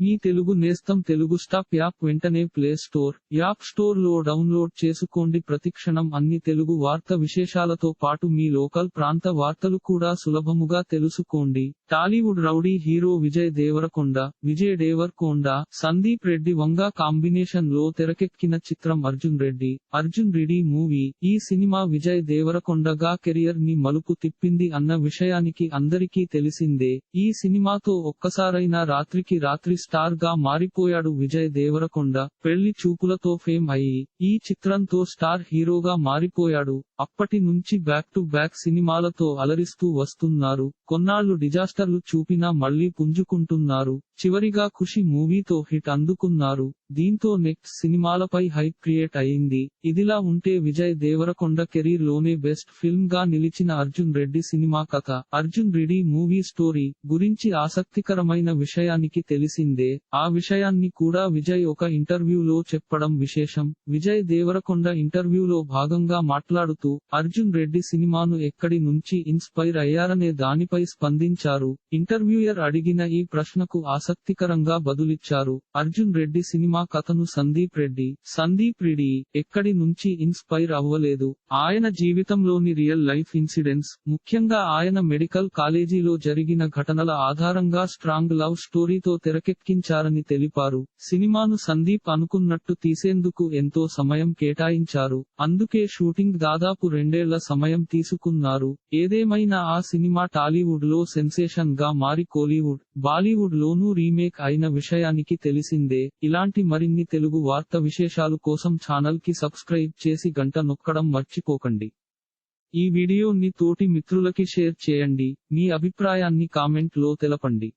మీ తెలుగు నేస్తం Telugu stop app వెంటనే play store app స్టోర్లో డౌన్లోడ్ చేసుకోండి. ప్రతిక్షణం అన్ని తెలుగు వార్త విశేషాలతో పాటు మీ లోకల్ ప్రాంత వార్తలు కూడా సులభముగా తెలుసుకోండి. Tollywood rowdy hero Vijay Deverakonda Vijay Deverakonda Sandeep Reddy Vanga కాంబినేషన్లో తెరకెక్కిన చిత్రం అర్జున్ రెడ్డి. అర్జున్ రెడ్డి మూవీ ఈ సినిమా విజయ్ దేవరకొండగా కెరియర్ని మలుపు తిప్పింది అన్న విషయానికి అందరికీ తెలిసిందే. ఈ సినిమాతో ఒక్కసారైనా రాత్రికి రాత్రి స్టార్గా మారిపోయాడు విజయ్ దేవరకొండ. పెళ్ళి చూపులతో ఫేమ్ అయ్యి ఈ చిత్రంతో స్టార్ హీరోగా మారిపోయాడు. అప్పటి నుంచి బ్యాక్ టు బ్యాక్ సినిమాలతో అలరిస్తూ వస్తున్నారు. కొన్నాళ్ళు డిజాస్టర్లు చూపినా మళ్ళీ పుంజుకుంటున్నారు. చివరిగా ఖుషి మూవీతో హిట్ అందుకున్నారు. దీంతో నెక్స్ట్ సినిమాలపై హైప్ క్రియేట్ అయింది. ఇదిలా ఉంటే విజయ్ దేవరకొండ కెరీర్లోనే బెస్ట్ ఫిల్మ్గా నిలిచిన అర్జున్ రెడ్డి సినిమా కథ. అర్జున్ రెడ్డి మూవీ స్టోరీ గురించి ఆసక్తికరమైన విషయానికి తెలిసిందే. ఆ విషయాన్ని కూడా విజయ్ ఒక ఇంటర్వ్యూలో చెప్పడం విశేషం. విజయ్ దేవరకొండ ఇంటర్వ్యూలో భాగంగా మాట్లాడుతూ అర్జున్ రెడ్డి సినిమాను ఎక్కడి నుంచి ఇన్స్పైర్ అయ్యారనే దానిపై స్పందించారు. ఇంటర్వ్యూయర్ అడిగిన ఈ ప్రశ్నకు ఆసక్తికరంగా బదులిచ్చారు. అర్జున్ రెడ్డి సినిమా కథను సందీప్ రెడ్డి. సందీప్ రెడ్డి ఎక్కడి నుంచి ఇన్స్పైర్ అవ్వలేదు. ఆయన జీవితంలోని రియల్ లైఫ్ ఇన్సిడెంట్స్ ముఖ్యంగా ఆయన మెడికల్ కాలేజీలో జరిగిన ఘటనల ఆధారంగా స్ట్రాంగ్ లవ్ స్టోరీతో తెరకెక్కించారని తెలిపారు. సినిమాను సందీప్ అనుకున్నట్టు తీసేందుకు ఎంతో సమయం కేటాయించారు. అందుకే షూటింగ్ దాదాపు దాదాపు రెండేళ్ళ సమయం తీసుకున్నారు. ఏదేమైనా ఆ సినిమా టాలీవుడ్లో సెన్సేషన్గా మారి కోలీవుడ్ బాలీవుడ్ లోనూ రీమేక్ అయిన విషయానికి తెలిసిందే. ఇలాంటి మరిన్ని తెలుగు వార్త విశేషాలు కోసం ఛానల్కి సబ్స్క్రైబ్ చేసి గంట నొక్కడం మర్చిపోకండి. ఈ వీడియోని తోటి మిత్రులకి షేర్ చేయండి. మీ అభిప్రాయాన్ని కామెంట్లో తెలపండి.